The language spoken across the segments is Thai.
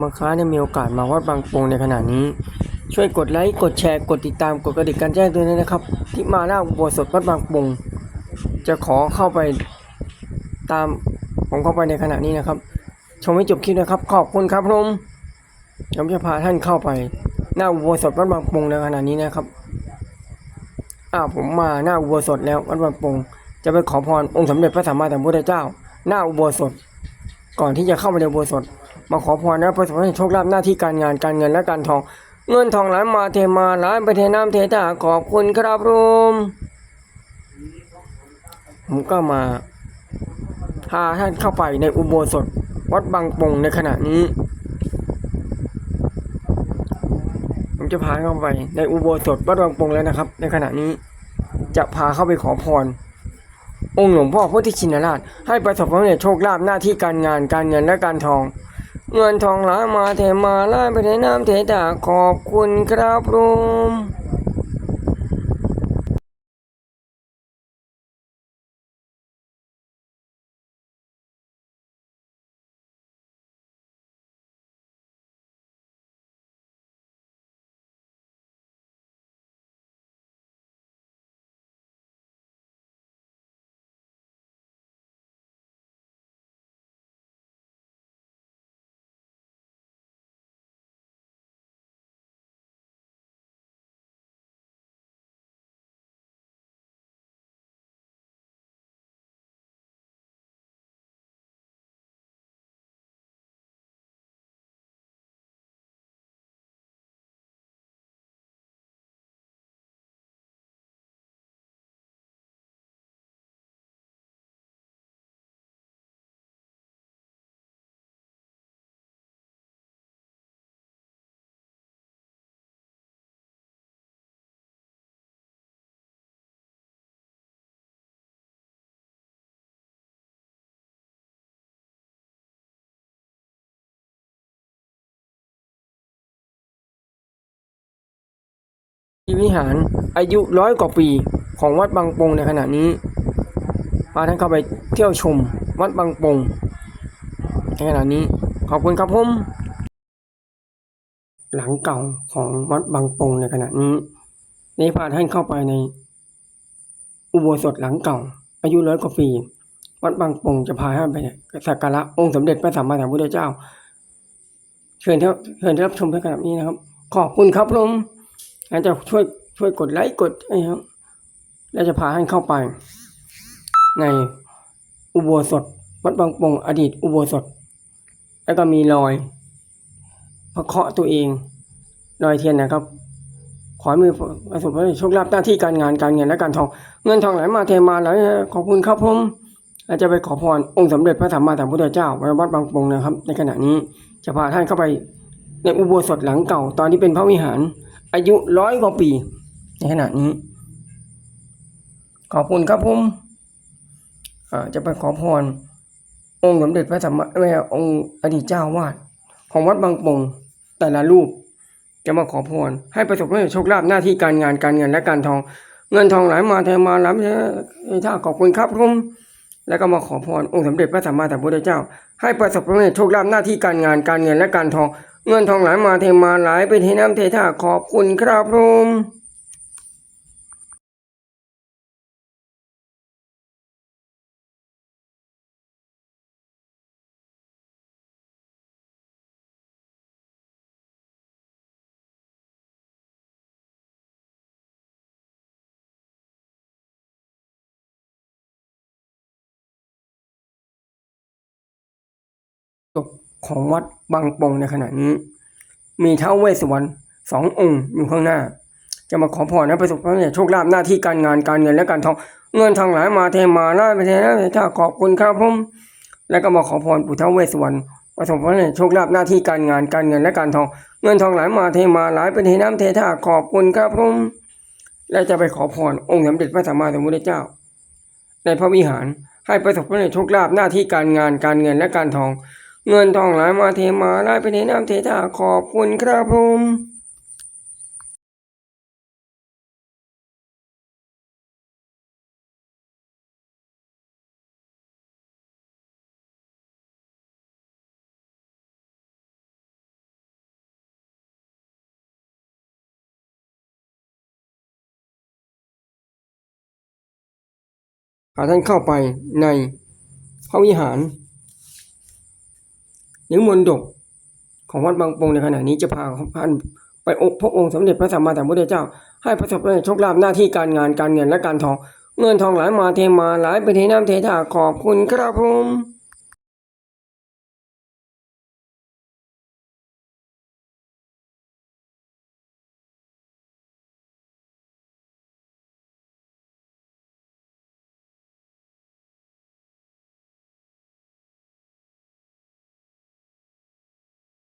บางครั้งเนี่ยมีโอกาสมาวัดบางปงในขณะนี้ ช่วยกดไลค์กดแชร์กดติดตามกดกระดิ่งการแจ้งเตือนด้วยนะครับ ที่มาหน้าอุโบสถวัดบางปงจะขอเข้าไปตามผมเข้าไปในขณะนี้นะครับ ชมให้จบคลิปนะครับ ขอบคุณครับผมผมจะพาท่านเข้าไป หน้าอุโบสถวัดบางปงในขณะนี้นะครับอ้าวผมมาหน้าอุโบสถแล้ววัดบางปงจะไปขอพรองค์สมเด็จพระสัมมาสัมพุทธเจ้า หน้าอุโบสถ ก่อนที่จะเข้าไปในอุโบสถ มาขอพรนะประสบความสำเร็จโชคลาภหน้าที่การงานการเงินและการทอง เงินทองไหลมาเทมาไหลไปเทน้ำเทตาขอบคุณครับผมผมก็มาพาท่านเข้าไปในอุโบสถวัดบางปงในขณะนี้ ผมจะพาเข้าไปในอุโบสถวัดบางปงแล้วนะครับ ในขณะนี้จะพาเข้าไปขอพร องค์หลวงพ่อพุทธชินราช ให้ประสบความสำเร็จโชคลาภหน้าที่การงานการเงินและการทอง เงินทองไหลมาเทมาไล่ไปในน้ำเทตาขอบคุณครับลุง วิหารอายุร้อยกว่าปีของวัดบางปงในขณะนี้พาท่านเข้าไปเที่ยวชมวัดบางปงในขณะนี้ขอบคุณครับผมหลังเก่าของวัดบางปงในขณะนี้ได้พาท่านเข้าไปใน อุโบสถหลังเก่า อายุร้อยกว่าปีวัดบางปงจะพาท่านไปสักการะองค์สมเด็จพระสัมมาสัมพุทธเจ้า เชิญเท่าเชิญรับชมในขณะนี้นะครับ ขอบคุณครับผม อาจจะช่วยช่วยกดไลค์กดไอ้ครับแล้วจะพาท่านเข้าไป ในอุโบสถวัดบางปงอดีตอุโบสถ แล้วก็มีรอยพระเคาะตัวเองรอยเทียนนะครับ ขอให้มือประสบโชคลาภหน้าที่การงานการเงินและการทอง เงินทองไหลมาเทมาไหลขอบคุณครับผมเราจะไปขอพรองค์สมเด็จพระสัมมาสัมพุทธเจ้าวัดบางปงนะครับ ในขณะนี้จะพาท่านเข้าไปในอุโบสถหลังเก่าตอนที่เป็นพระวิหาร อายุร้อยกว่าปี ในขณะนี้ ขอบคุณครับผมอ่าจะไปขอพร องค์สมเด็จพระสัมมาไม่องค์อดีตเจ้าวาด ของวัดบางปงแต่ละรูป จะมาขอพร ให้ประสบความสำเร็จโชคลาภหน้าที่การงานการเงินและการทอง เงินทองไหลมาเทมาไหลมาถ้าขอบคุณครับผมแล้วก็มาขอพรองค์สมเด็จพระสัมมาสัมพุทธเจ้า ให้ประสบความสำเร็จโชคลาภหน้าที่การงานการเงินและการทองเงินทองไหลมาเทมาไหลไปเทน้ำเทท่าขอบคุณครับผม ของวัดบางปงในขณะนี้ มีท้าวเวสสวรรณสององค์อยู่ข้างหน้า จะมาขอพรให้ประสบความสำเร็จโชคลาภหน้าที่การงานการเงินและการทองเงินทองไหลมาเทมาไหลไปเทน้ำเทท่าขอบคุณครับผมแล้วก็มาขอพรปู่ท้าวเวสสวรรณประสบความสำเร็จโชคลาภหน้าที่การงานการเงินและการทอง เงินทองไหลมาเทมาไหลไปเทน้ำเทท่าขอบคุณครับผมและจะไปขอพรองค์สมเด็จพระสัมมาสัมพุทธเจ้า ในพระวิหารให้ประสบความสำเร็จโชคลาภหน้าที่การงานการเงินและการทอง เงินทองไหลมาเทมาได้ไปเทน้ำเทท่าขอบคุณครับผมพาท่านเข้าไปในพระวิหาร หรือมนดกของวัดบางปงในขณะนี้จะพาท่านไปอกพระองค์สมเด็จพระสัมมาสัมพุทธเจ้า ให้ประสบโชคลาภหน้าที่การงานการเงินและการทอง เงินทองไหลมาเทมาไหลไปเทน้ำเทท่าขอบคุณครับผม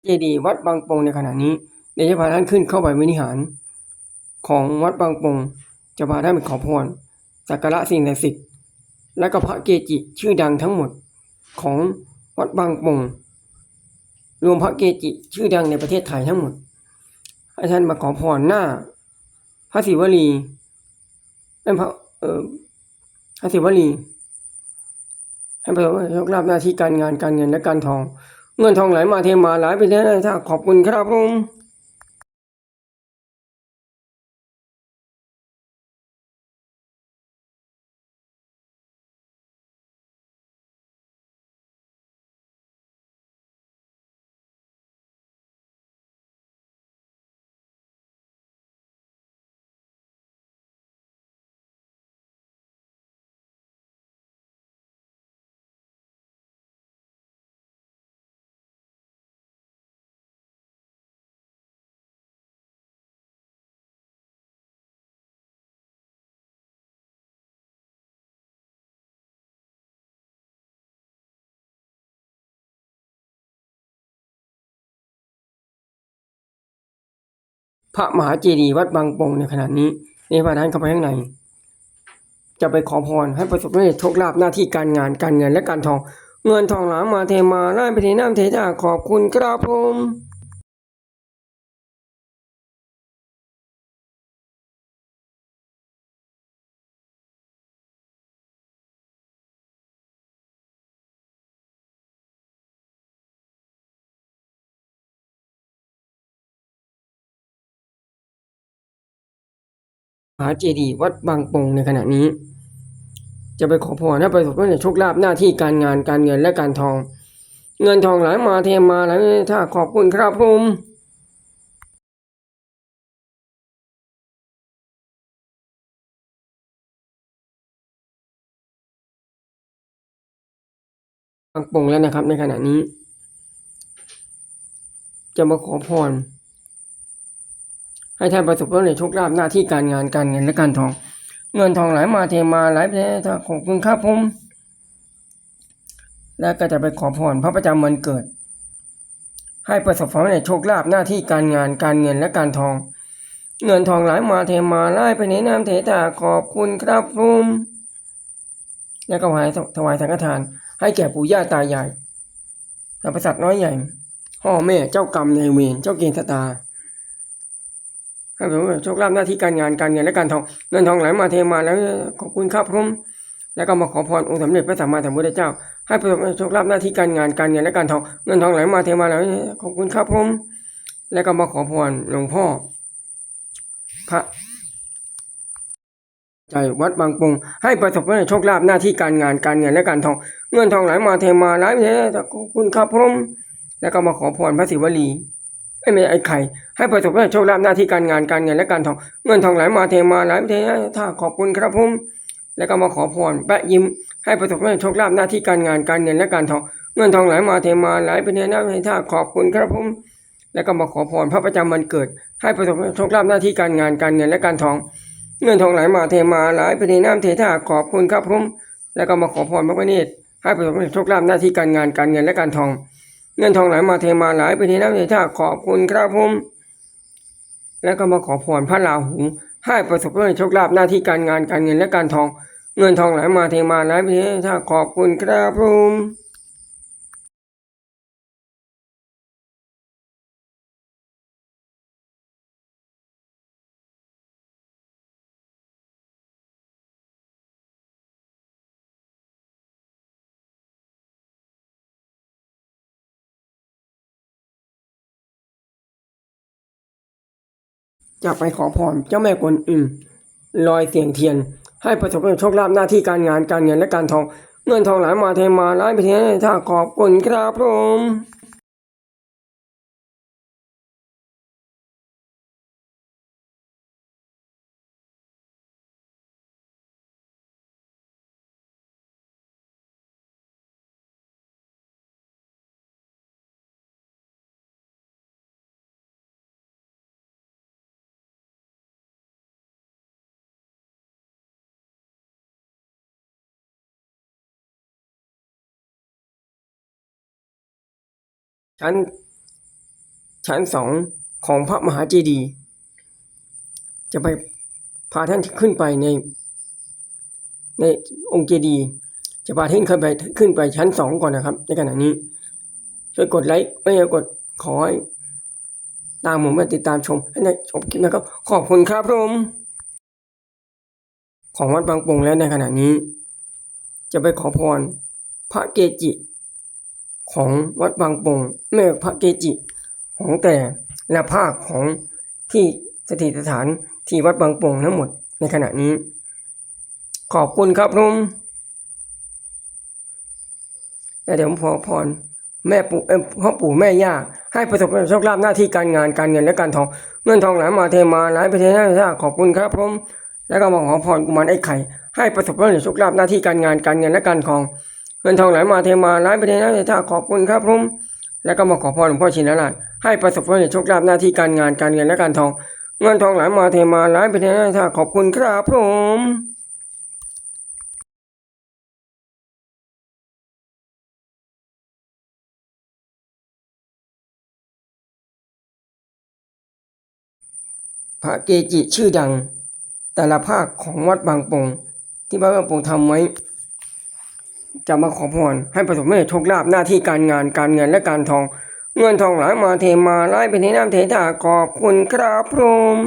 เจดีย์วัดบางปงในขณะนี้เดี๋ยวจะพาท่านขึ้นเข้าไปวินิหาร ของวัดบางปงจะพาท่านไปขอพรสักการะสิ่งศักดิ์สิทธิ์และก็พระเกจิชื่อดังทั้งหมดของวัดบางปงรวมพระเกจิชื่อดังในประเทศไทยทั้งหมดให้ท่านมาขอพรหน้า พระศิวลีเป็นพระเอ่อพระศิวลีให้ประสบโชคลาภหน้าที่การงานการเงินและการทอง เงินทองไหลมาเทมาไหลไปแล้วนะถ้าขอบคุณครับผม พระมหาเจดีย์วัดบางปงในขณะนี้ในพระนั้นเข้าไปข้างในจะไปขอพรให้ประสบความสำเร็จโชคลาภหน้าที่การงานการเงินและการทอง เงินทองหลังมาเทมาไล่ไปเทน้ำเทจ่าขอบคุณครับผม หาเจดีย์วัดบางปงในขณะนี้ จะไปขอพรให้ประสบความสำเร็จโชคลาภหน้าที่การงานการเงินและการทอง เงินทองไหลมาเทมาไหลไปเทท่าขอบคุณครับผมบางปงแล้วนะครับในขณะนี้ จะมาขอพร ให้ท่านประสบความสำเร็จโชคลาภหน้าที่การงานการเงินและการทอง เงินทองไหลมาเทมาไหลไปถ้าขอบคุณครับผมแล้วก็จะไปขอพรพระประจำวันเกิด ให้ประสบความสำเร็จโชคลาภหน้าที่การงานการเงินและการทอง เงินทองไหลมาเทมาไหลไปในน้ำเทตาขอบคุณครับผมแล้วก็ถวายถวายสังฆทาน ให้แก่ปู่ย่าตายายสรรพสัตว์น้อยใหญ่พ่อแม่เจ้ากรรมนายเวรเจ้าเกณฑ์ชะ ตาให้ผมโชคลาภหน้าที่การงานการเงินและการทองเงินทองไหลมาเทมาแล้วขอบคุณครับผมแล้วก็มาขอพรองค์สมเด็จพระสัมมาสัมพุทธเจ้า ให้ประสบโชคลาภหน้าที่การงานการเงินและการทองเงินทองไหลมาเทมาแล้วขอบคุณครับผมแล้วก็มาขอพรหลวงพ่อ พระใจวัดบางปงให้ประสบโชคลาภหน้าที่การงานการเงินและการทอง เงินทองไหลมาเทมาไหลไปขอบคุณครับผมแล้วก็มาขอพรพระศิวลี ไอ้ม่ไอ้ไข่ให้ประสบความโชคลาภหน้าที่การงานการเงินและการทองเงินทองไหลมาเทมาไหลไปเทถ้าขอบคุณครับผมแล้วก็มาขอพรแปะยิ้มให้ประสบความโชคลาภหน้าที่การงานการเงินและการทองเงินทองไหลมาเทมาไหลไปเทน้ำท่าขอบคุณครับผมแล้วก็มาขอพรพระประจำวันเกิด ให้ประสบความโชคลาภหน้าที่การงานการเงินและการทอง เงินทองไหลมาเทมาไหลไปเทน้ำเทท่าขอบคุณครับผมแล้วก็มาขอพรพระพระเนตรให้ประสบความโชคลาภหน้าที่การงานการเงินและการทอง เงินทองไหลมาเทมาไหลไปเทน้ำในท่าขอบคุณครับผม แล้วก็มาขอพรพระราหูให้ประสบผลโชคลาภหน้าที่การงานการเงินและการทอง เงินทองไหลมาเทมาไหลไปเทท่าขอบคุณครับผม จะไปขอพรเจ้าแม่กวนอิมลอยเสียงเทียน ให้ประสบโชคลาภหน้าที่การงานการเงินและการทอง เงินทองไหลมาเทมาไหลไปเทถ้าขอบคุณครับผม ชั้น ชั้นสองของพระมหาเจดีย์จะไปพาท่านขึ้นไปใน ในองค์เจดีย์จะพาท่านขึ้นไปขึ้นไปชั้นสองก่อนนะครับ ในขณะนี้ ช่วยกดไลค์ไม่ใช่กดขอให้ตามผมมาติดตามชมให้ได้ชมคลิปนะครับ ขอบคุณครับผมของวัดบางปงแล้วในขณะนี้ จะไปขอพร พระเกจิ ของวัดบางปงแม่พระเกจิของแต่ละภาคของที่สถิตสถานที่วัดบางปงทั้งหมดในขณะนี้ ขอบคุณครับผมแต่เดี๋ยวผมขอพรแม่ปู่เอ้ยพ่อปู่แม่ย่าให้ประสบความโชคลาภหน้าที่การงานการเงินและการทองเงินทองไหลมาเทมาไหลไปเทมาขอบคุณครับผมแล้วก็มาขอพรกุมารไอ้ไข่ให้ประสบความโชคลาภหน้าที่การงานการเงินและการทอง เงินทองไหลมาเทมาไหลไปเทมาขอบคุณครับผมแล้วก็มาขอพรหลวงพ่อชินราชให้ประสบความสำเร็จโชคลาภหน้าที่การงานการเงินและการทอง เงินทองไหลมาเทมาไหลไปเทมาขอบคุณครับผมพระเกจิชื่อดังแต่ละภาคของวัดบางปงที่วัดบางปงทำไว้ จะมาขอพรให้ประสบเมตโชคลาภหน้าที่การงานการเงินและการทอง เงินทองไหลมาเทมาไหลไปเทน้ำเทท่าขอบคุณครับพรม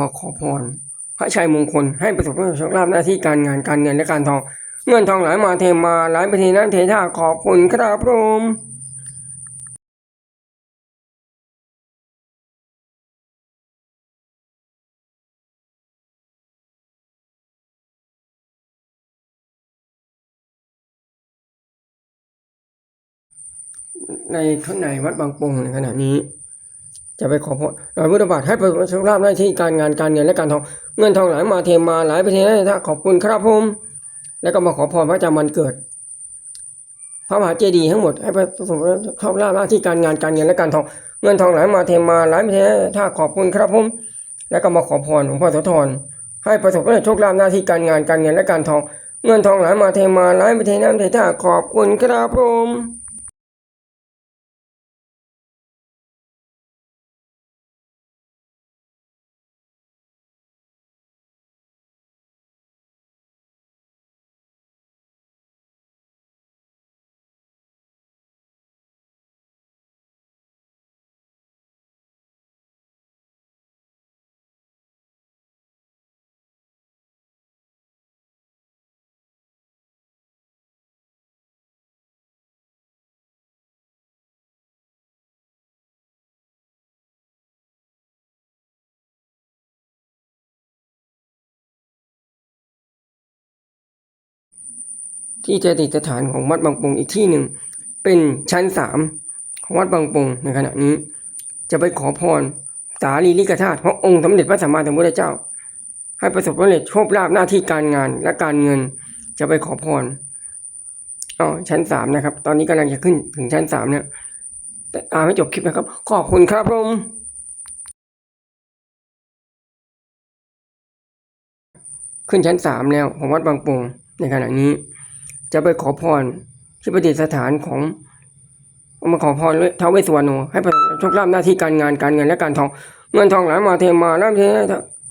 มาขอพร พระชัยมงคลให้ประสบความสำเร็จโชคลาภหน้าที่การงานการเงินและการทอง เงินทองไหลมาเทมาไหลไปเทนั้นเทท่าขอบคุณครับผมในข้างในวัดบางปงในขณะนี้ จะไปขอพรรอยพุทธบาทให้ประสบโชคลาภหน้าที่การงานการเงินและการทองเงินทองไหลมาเทมาไหลไปเทนะขอบคุณครับผมแล้วก็มาขอพรพระอาจารย์วันเกิด พระมหาเจดีย์ทั้งหมดให้ประสบโชคลาภหน้าที่การงานการเงินและการทองเงินทองไหลมาเทมาไหลไปเทถ้าขอบคุณครับผมแล้วก็มาขอพรหลวงพ่อโสธรให้ประสบโชคลาภหน้าที่การงานการเงินและการทอง เงินทองไหลมาเทมาไหลไปเทน้ำเทท่าขอบคุณครับผม ที่เจติดสถานของวัดบางปงอีกที่หนึ่ง เป็นชั้นสามของวัดบางปงในขณะนี้ จะไปขอพรสารีริกธาตุพระองค์สมเด็จพระสัมมาสัมพุทธเจ้า ให้ประสบความสำเร็จโชคลาภหน้าที่การงานและการเงินจะไปขอพรอ๋อชั้นสามนะครับ ตอนนี้กำลังจะขึ้นถึงชั้นสามเนี่ยแต่ตามให้จบคลิปนะครับ ขอบคุณครับผมขึ้นชั้นสามแล้วของวัดบางปงในขณะนี้ จะไปขอพรที่ประดิษฐานของมาขอพรเท้าวเวสสุวรรณให้ประสบโชคลาภหน้าที่การงานการเงินและการทอง เงินทองไหลมาเทมาแล้วเท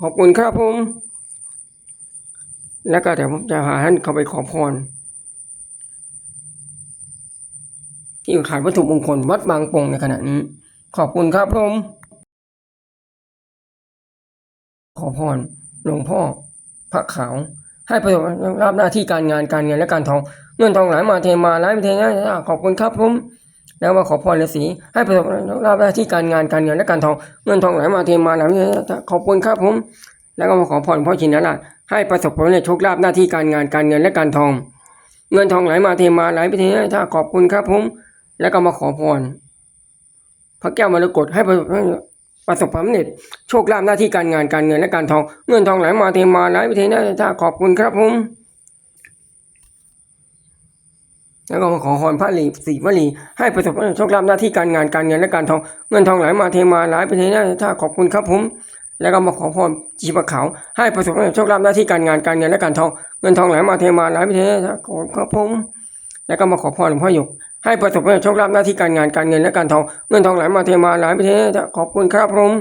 ขอบคุณครับผม แล้วก็เดี๋ยวผมจะพาท่านเข้าไปขอพร ที่ขายวัตถุมงคลวัดบางปงในขณะนี้ ขอบคุณครับผมขอพรหลวงพ่อพระขาว ให้ประสบรับหน้าที่การงานการเงินและการทองเงินทองไหลมาเทมาไหลไปเทนะขอบคุณครับผมแล้วมาขอพรฤาษีให้ประสบรับหน้าที่การงานการเงินและการทองเงินทองไหลมาเทมาไหลไปเทนะขอบคุณครับผมแล้วก็มาขอพรพ่อชินราชให้ประสบผลในโชคลาภหน้าที่การงานการเงินและการทอง เงินทองไหลมาเทมาไหลไปเทนะถ้าขอบคุณครับผมแล้วก็มาขอพรพระแก้วมรกตให้ประสบ ประสบความสำเร็จโชคลาภหน้าที่การงานการเงินและการทองเงินทองไหลมาเทมาไหลไปเทนะถ้าขอบคุณครับผมแล้วก็มาขอพรพระลีสีวลีให้ประสบโชคลาภหน้าที่การงานการเงินและการทองเงินทองไหลมาเทมาไหลไปเทนะถ้าขอบคุณครับผมแล้วก็มาขอพรจีบขาวให้ประสบโชคลาภหน้าที่การงานการเงินและการทองเงินทองไหลมาเทมาไหลไปเทนะถ้าขอบคุณครับผมแล้วก็มาขอพรหลวงพ่อหยก ให้ประสบโชคลาภหน้าที่การงานการเงินและการทองเงินทองไหลมาเทมาไหลไปเทนะขอบคุณครับผม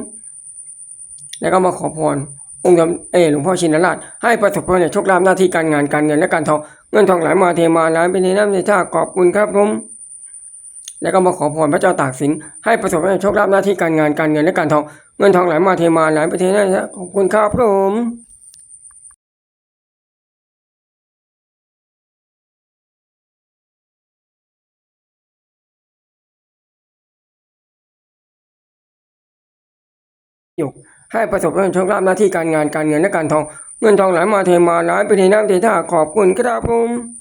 แล้วก็มาขอพรองค์เอหลวงพ่อชินราชให้ประสบผลในโชคลาภหน้าที่การงานการเงินและการทองเงินทองไหลมาเทมาไหลไปในน้ำในท่าขอบคุณครับผมแล้วก็มาขอพรพระเจ้าตากสินให้ประสบผลในโชคลาภหน้าที่การงานการเงินและการทองเงินทองไหลมาเทมาไหลไปเทน้ำในท่าขอบคุณครับผม ให้ประสบผลโชคลาภหน้าที่การงานการเงินและการทอง เงินทองไหลมาเทมาไหลไปในน้ำเทท่าขอบคุณครับผม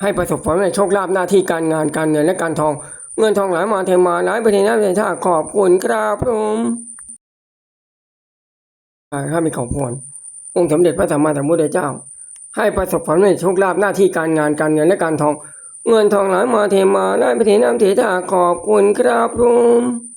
ให้ประสบผลในโชคลาภหน้าที่การงานการเงินและการทอง เงินทองไหลมาเทมาไหลไปในน้ำในท่าขอบคุณครับผมอ่าข้ามีขอพรองค์สมเด็จพระสัมมาสัมพุทธเจ้า ให้ประสบผลในโชคลาภหน้าที่การงานการเงินและการทอง เงินทองไหลมาเทมาไหลไปในน้ำเทท่าขอบคุณครับผม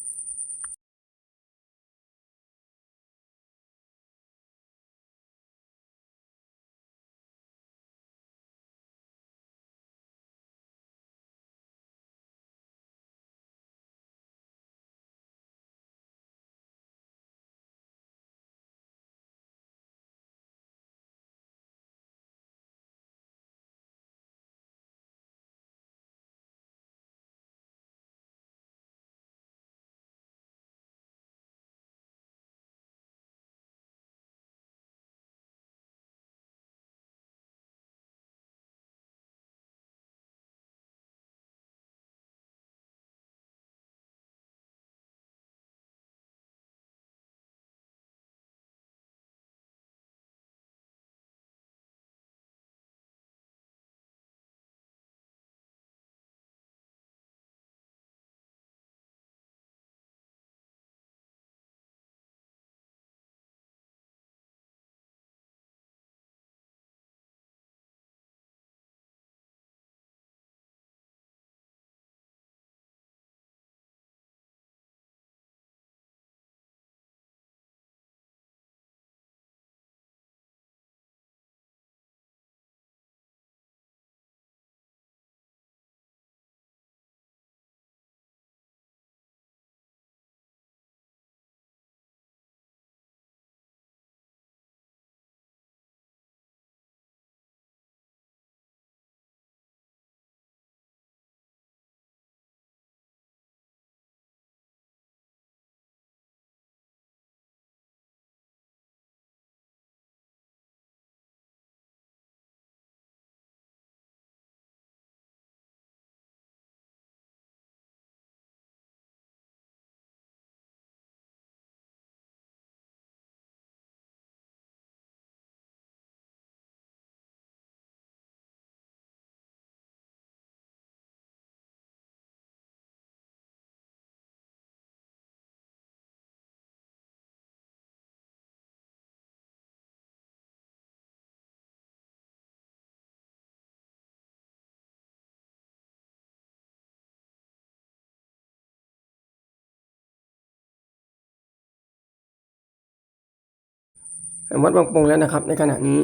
วัดบางปงแล้วนะครับ ในขณะนี้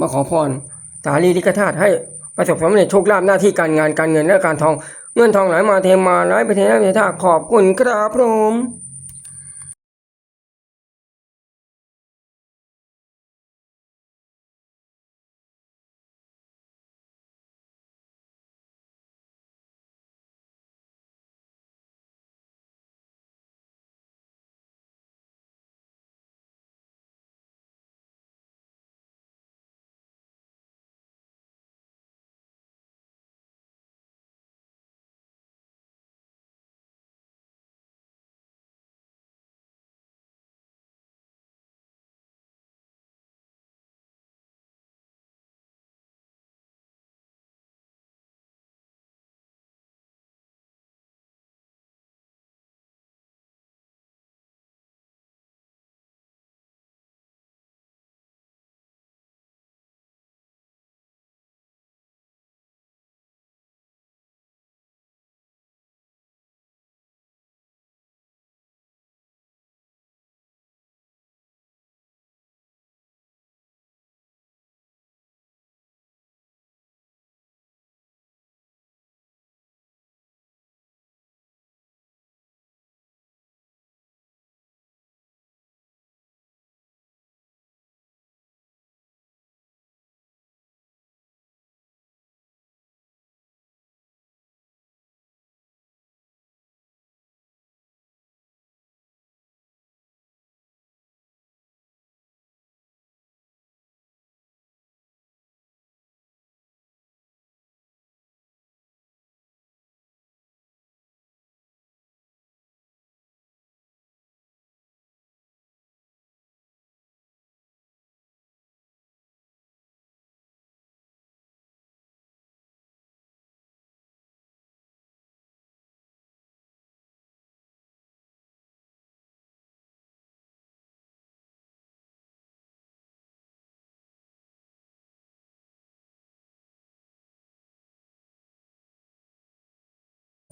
มาขอพรสาลีลิกธาตุให้ประสบความสำเร็จโชคลาภหน้าที่การงานการเงินและการทอง เงินทองไหลมาเทมาไหลไปเทน้ำเทท่าขอบคุณครับผม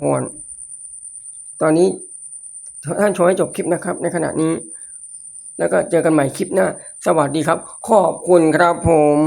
พร ตอนนี้ท่านชมให้จบคลิปนะครับ ในขณะนี้ แล้วก็เจอกันใหม่คลิปหน้า สวัสดีครับ ขอบคุณครับผม